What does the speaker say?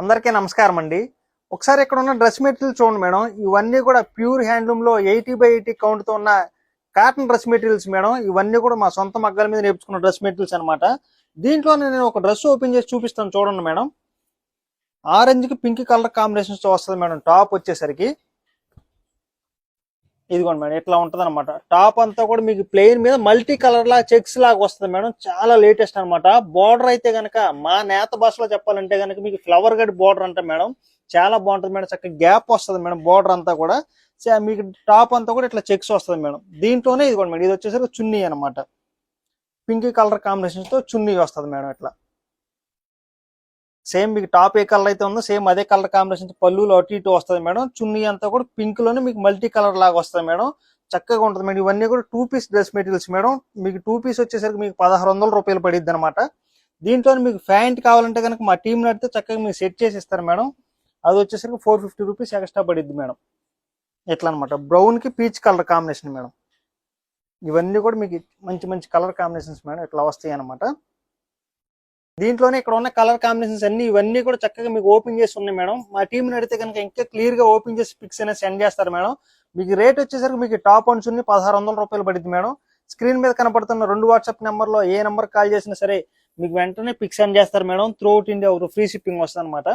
అందరికీ నమస్కారం అండి. ఒకసారి ఇక్కడ ఉన్న డ్రెస్ మెటీరియల్ చూడండి మేడం. ఇవన్నీ కూడా ప్యూర్ హ్యాండ్లూమ్లో ఎయిటీ బై ఎయిటీ కౌంట్తో ఉన్న కాటన్ డ్రెస్ మెటీరియల్స్ మేడం. ఇవన్నీ కూడా మా సొంత మగ్గాల మీద నేర్చుకున్న డ్రెస్ మెటీరియల్స్ అన్నమాట. దీంట్లో నేను ఒక డ్రెస్ ఓపెన్ చేసి చూపిస్తాను చూడండి మేడం. ఆరెంజ్కి పింక్ కలర్ కాంబినేషన్స్ వస్తుంది మేడం. టాప్ వచ్చేసరికి ఇదిగోండి మేడం ఇట్లా ఉంటది అనమాట టాప్ అంతా కూడా మీకు ప్లెయిన్ మీద మల్టీ కలర్ లా చెక్స్ లాగా వస్తుంది మేడం. చాలా లేటెస్ట్ అనమాట బార్డర్ అయితే గనక మా నేత భాషలో చెప్పాలంటే గనక మీకు ఫ్లవర్ గడ్ బార్డర్ అంట మేడం. చాలా బాగుంటుంది మేడం. చక్కగా గ్యాప్ వస్తుంది మేడం బార్డర్ అంతా కూడా. చా- మీకు టాప్ అంతా కూడా ఇట్లా చెక్స్ వస్తుంది మేడం. దీంట్లోనే ఇదిగోండి మేడం ఇది వచ్చేసరికి చున్నీ అనమాట పింక్ కలర్ కాంబినేషన్తో చున్నీ వస్తుంది మేడం ఇట్లా. సేమ్ మీకు టాప్ ఏ కలర్ అయితే ఉందో సేమ్ అదే కలర్ కాంబినేషన్ పళ్ళులో అటు ఇటు వస్తుంది మేడం. చున్నీ అంతా కూడా పింక్లోనే మీకు మల్టీ కలర్ లాగా వస్తుంది మేడం. చక్కగా ఉంటుంది మేడం. ఇవన్నీ కూడా two piece dress materials madam. మీకు టూ పీస్ వచ్చేసరికి మీకు పదహారు వందల రూపాయలు పడిద్ది అనమాట దీంట్లో మీకు ప్యాంట్ కావాలంటే కనుక మా టీం నడితే చక్కగా మీకు సెట్ చేసి ఇస్తారు మేడం. అది వచ్చేసరికి ఫోర్ ఫిఫ్టీ రూపీస్ ఎక్స్ట్రా పడిద్ది మేడం. ఎట్లా అనమాట బ్రౌన్కి పీచ్ కలర్ కాంబినేషన్ మేడం. ఇవన్నీ కూడా మీకు మంచి మంచి కలర్ కాంబినేషన్స్ మేడం. ఇట్లా వస్తాయి అనమాట దీంట్లోనే ఇక్కడ ఉన్న కలర్ కాంబినేషన్స్ అన్ని ఇవన్నీ కూడా చక్కగా మీకు ఓపెన్ చేసి ఉన్నాయి మేడం. మా టీం అడిగితే కనుక ఇంకా క్లియర్గా ఓపెన్ చేసి పిక్స్ అనేది సెండ్ చేస్తారు మేడం. మీకు రేట్ వచ్చేసరికి మీకు టాప్ అండ్స్ ఉన్ని పదహారు వందల రూపాయలు పడుతుంది మేడం. స్క్రీన్ మీద కనపడుతున్న రెండు వాట్సాప్ నెంబర్లో ఏ నెంబర్ కాల్ చేసినా సరే మీకు వెంటనే పిక్స్ సెండ్ చేస్తారు madam. Throughout India free shipping వస్తుంది అనమాట